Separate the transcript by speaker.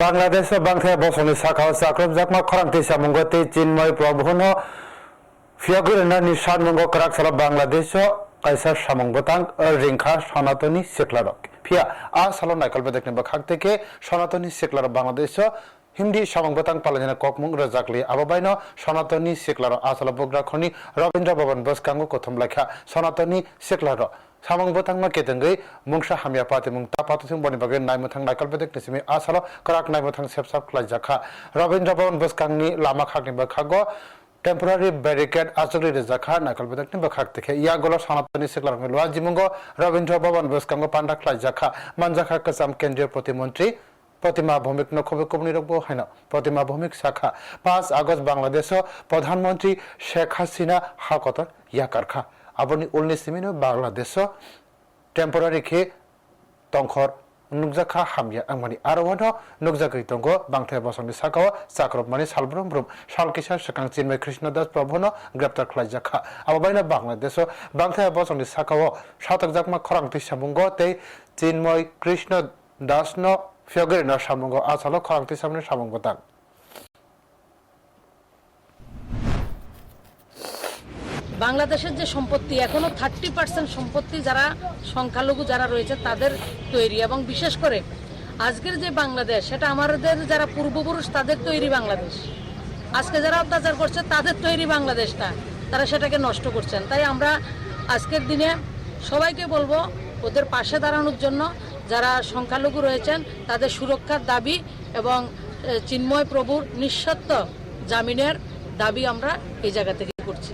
Speaker 1: বাংলাদেশ বাংলা বসনি সাখাও সাক্রব জাকমা খরাংতি সামঙ্গতি চিন্ময় প্রভুন ফিয়াগুরেনানি সানমঙ্গ করাক সালা বাংলাদেশ কাইসা সামঙ্গতাং রিংখা, সনাতনী সেকলারক ফিয়া, আ সালো নাইকল বেদেকনি বাখাক থেকে সনাতনী সেকলার বাংলাদেশ হিন্দি সামঙ্গতাং পালাজানা ককমুং রজাকলি আবাবাইন সনাতনী সেকলার আসলা বগ্রা খনি রবীন্দ্র ভবন বসকাঙ্গু কথম লেখা সনাতনী secular ma ketengai mungsa hamya pati mung ta patu sing boni bagai nai muthang naikal bedek nisimi asalo karak nai muthang sep sap klai jakha rabindra bhavan baskangni lama khakni ba khago temporary barricade আচলি রেজাখা নাকাল বেদাক নিবা খাক দেখে ইয়া গলো সনাতনী সিকলার লোয়া জিমুঙ্গ রবীন্দ্র ভবন বসকাঙ্গ পান্ডা ক্লাই জাখা মানজাখা কাসাম কেন্দ্রীয় প্রতিমন্ত্রী প্রতিমা ভৌমিক নখবে কবনি রকব হাইন প্রতিমা ভৌমিক শাখা পাঁচ আগস্ট বাংলাদেশ প্রধানমন্ত্রী শেখ হাসিনা হাকত ইয়াকারখা আবনি উলনি সিমিনো বাংলাদেশ টেম্পোরারি খে tongkhor nukjakha hamya angmani arwano nukjakai tongo bangthai bosongni sakao chakrobmani salbrum brum salkisa sakang chinmay krishna das prabhono গ্রেপ্তার খাইজাখা আবাবাইনা বাংলাদেশ বাংথা বসংনি সাকাও সাতক জাকমা খরাংতি সামুঙ্গ তে চিন্ময় কৃষ্ণ দাস ন ফিয়গের ন সামুঙ্গ আসালো খরাংতি সামনে সামুঙ্গ তাং
Speaker 2: বাংলাদেশের যে সম্পত্তি, এখনও থার্টি পার্সেন্ট সম্পত্তি যারা সংখ্যালঘু যারা রয়েছে তাদের তৈরি এবং বিশেষ করে আজকের যে বাংলাদেশ, সেটা আমাদের যারা পূর্বপুরুষ তাদের তৈরি বাংলাদেশ। আজকে যারা অত্যাচার করছে তাদের তৈরি বাংলাদেশটা, তারা সেটাকে নষ্ট করছেন। তাই আমরা আজকের দিনে সবাইকে বলব, ওদের পাশে দাঁড়ানোর জন্য যারা সংখ্যালঘু রয়েছেন, তাদের সুরক্ষার দাবি এবং চিন্ময় প্রভুর নিঃসত্ব জামিনের দাবি আমরা এই জায়গা থেকে করছি।